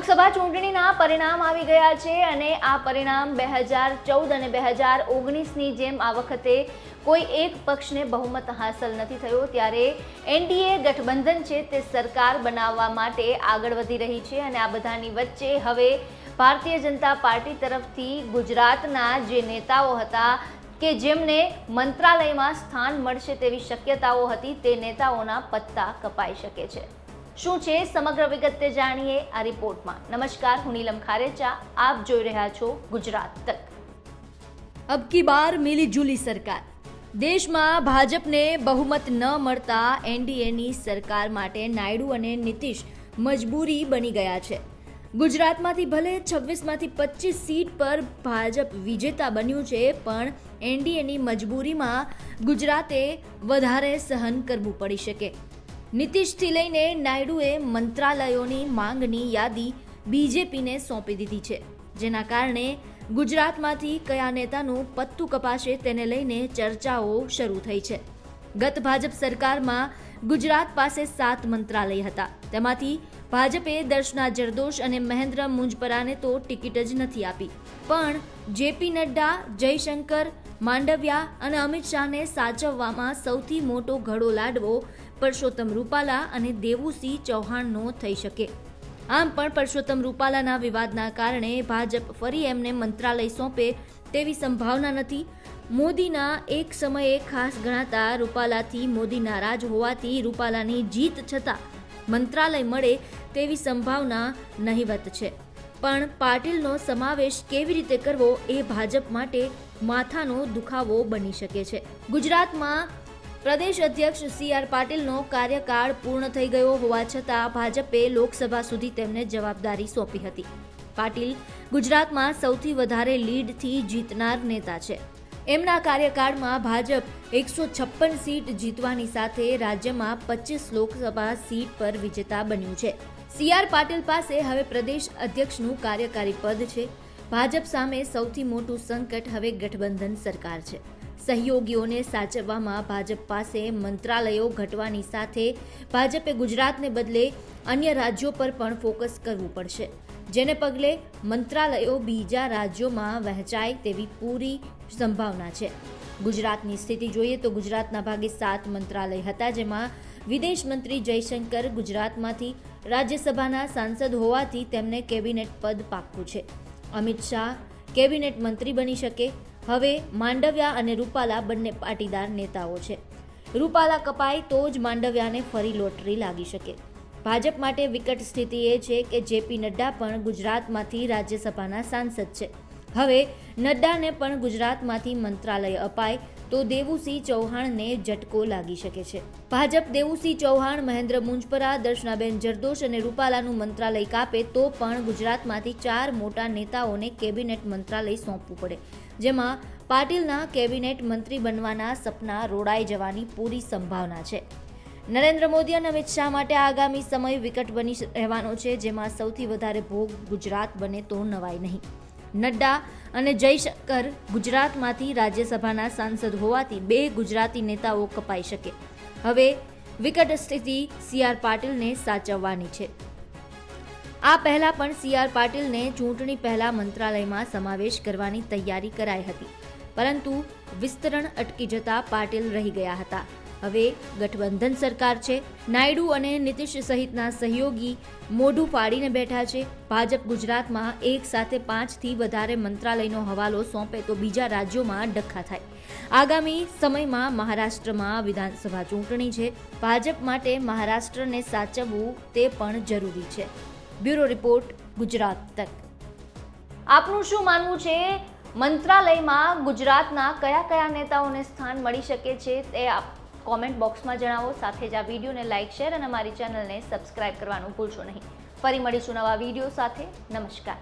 લોકસભા ચૂંટણીના પરિણામ આવી ગયા છે અને આ પરિણામ બે હજાર ચૌદ અને બે હજાર ઓગણીસની જેમ આ વખતે કોઈ એક પક્ષને બહુમત હાંસલ નથી થયો. ત્યારે એનડીએ ગઠબંધન છે તે સરકાર બનાવવા માટે આગળ વધી રહી છે અને આ બધાની વચ્ચે હવે ભારતીય જનતા પાર્ટી તરફથી ગુજરાતના જે નેતાઓ હતા કે જેમને મંત્રાલયમાં સ્થાન મળશે તેવી શક્યતાઓ હતી, તે નેતાઓના પત્તા કપાઈ શકે છે. શું છે સમગ્ર વિગત જાણીએ આ રિપોર્ટમાં. નમસ્કાર, હું નીલમ ખારેચા. આપ જોઈ રહ્યા છો ગુજરાત તક. અબ કી બાર મિલી જુલી સરકાર. દેશમાં ભાજપને બહુમત ન મળતા એનડીએની સરકાર માટે નાયડુ અને નીતિશ મજબૂરી બની ગયા છે. ગુજરાતમાંથી ભલે છવ્વીસમાંથી પચીસ સીટ પર ભાજપ વિજેતા બન્યું છે, પણ એનડીએની મજબૂરીમાં ગુજરાતે વધારે સહન કરવું પડી શકે. નીતિશથી લઈને નાયડુએ મંત્રાલયોની માંગની યાદી બીજેપીને સોંપી દીધી છે, જેના કારણે ગુજરાતમાંથી કયા નેતાનું પત્તું કપાશે તેને લઈને ચર્ચાઓ શરૂ થઈ છે. ગત ભાજપ સરકારમાં ગુજરાત પાસે સાત મંત્રાલય હતા. તેમાંથી ભાજપે દર્શના જરદોશ અને મહેન્દ્ર મુંજપરાને તો ટિકિટ જ નથી આપી. પણ જેપી નડ્ડા, જયશંકર માંડવિયા અને અમિત શાહને સાચવવામાં સૌથી મોટો ઘડો લાડવો પરસોત્તમ રૂપાલા અને દેવુસિંહ ચૌહાણનો થઈ શકે. આમ પણ પરસોત્તમ રૂપાલાના વિવાદના કારણે ભાજપ ફરી એમને મંત્રાલય સોંપે તેવી સંભાવના નથી. મોદીના એક સમયે ખાસ ગણાતા રૂપાલાથી મોદી નારાજ હોવાથી રૂપાલાની જીત છતાં મંત્રાલય મળે તેવી સંભાવના નહીવત છે. પણ પાટીલનો સમાવેશ કેવી રીતે કરવો એ ભાજપ માટે માથાનો દુખાવો બની શકે છે. ગુજરાતમાં પ્રદેશ અધ્યક્ષ સી આર પાટીલનો કાર્યકાળ પૂર્ણ થઈ ગયો હોવા છતાં ભાજપે લોકસભા સુધી તેમને જવાબદારી સોંપી હતી. પાટીલ ગુજરાતમાં સૌથી વધારે લીડથી જીતનાર નેતા છે. એમના કાર્યકાળમાં ભાજપ એકસો છપ્પન સીટ જીતવાની સાથે રાજ્યમાં પચીસ લોકસભા સીટ પર વિજેતા બન્યું છે. સી આર પાટીલ પાસે હવે પ્રદેશ અધ્યક્ષનું કાર્યકારી પદ છે. ભાજપ સામે સૌથી મોટું સંકટ હવે ગઠબંધન સરકાર છે. સહયોગીઓને સાચવવામાં ભાજપ પાસે મંત્રાલયો ઘટવાની સાથે ભાજપે ગુજરાતને બદલે અન્ય રાજ્યો પર પણ ફોકસ કરવું પડશે. જેને પગલે મંત્રાલયો બીજા રાજ્યોમાં વહેંચાય તેવી પૂરી સંભાવના છે. ગુજરાતની સ્થિતિ જોઈએ તો ગુજરાતના ભાગે સાત મંત્રાલય હતા જેમાં વિદેશ મંત્રી જયશંકર ગુજરાતમાંથી રાજ્યસભાના સાંસદ હોવાથી તેમને કેબિનેટ પદ પાક્કું છે. અમિત શાહ, કેબિનેટ મંત્રી બની શકે. હવે માંડવ્યા અને રૂપાલા બંને પાટીદાર નેતાઓ છે. રૂપાલા કપાય તો જ માંડવ્યાને ફરી લોટરી લાગી શકે. ભાજપ માટે વિકટ સ્થિતિ એ છે કે જેપી નડ્ડા પણ ગુજરાતમાંથી રાજ્યસભાના સાંસદ છે. હવે નડ્ડાને પણ ગુજરાતમાંથી મંત્રાલય અપાય તો દેવુસિંહ ચૌહાણને ઝટકો લાગી શકે છે. ભાજપ દેવુસિંહ ચૌહાણ, મહેન્દ્ર મુંજપરા, દર્શનાબેન જરદોશ અને રૂપાલાનું મંત્રાલય કાપે તો પણ ગુજરાતમાંથી ચાર મોટા નેતાઓને કેબિનેટ મંત્રાલય સોંપવું પડે. જેમાં પાટીલના કેબિનેટ મંત્રી બનવાના સપના રોડાઈ જવાની પૂરી સંભાવના છે. નરેન્દ્ર મોદી અને અમિત શાહ માટે આગામી સમય વિકટ બની રહેવાનો છે, જેમાં સૌથી વધારે ભોગ ગુજરાત બને તો નવાય નહીં. નડ્ડા અને જયશંકર ગુજરાતમાંથી રાજ્યસભાના સાંસદ હોવાથી બે ગુજરાતી નેતાઓ કપાઈ શકે. હવે વિકટ સ્થિતિ સી આર પાટીલને સાચવવાની છે. આ પહેલા પણ સી આર પાટીલને ચૂંટણી પહેલા મંત્રાલયમાં સમાવેશ કરવાની તૈયારી કરાઈ હતી. પરંતુ વિસ્તરણ અટકી જતા પાટીલ રહી ગયા હતા. હવે ગઠબંધન સરકાર છે. નાયડુ અને નીતિશ સહિતના સહયોગી મોઢું ફાડીને બેઠા છે. ભાજપ ગુજરાતમાં એક સાથે પાંચથી વધારે મંત્રાલયનો હવાલો સોંપે તો બીજા રાજ્યોમાં ડખ્ખા થાય. આગામી સમયમાં મહારાષ્ટ્રમાં વિધાનસભા ચૂંટણી છે. ભાજપ માટે મહારાષ્ટ્રને સાચવવું તે પણ જરૂરી છે. બ્યુરો રિપોર્ટ, ગુજરાત તક. આપનું શું માનવું છે? મંત્રાલયમાં ગુજરાતના કયા કયા નેતાઓને સ્થાન મળી શકે છે તે આપ કોમેન્ટ બોક્સમાં જણાવો, સાથે જ આ વિડીયોને લાઇક શેર અને અમારી ચેનલને સબસ્ક્રાઇબ કરવાનું ભૂલશો નહીં. ફરી મળીશું નવા વીડિયો સાથે. નમસ્કાર.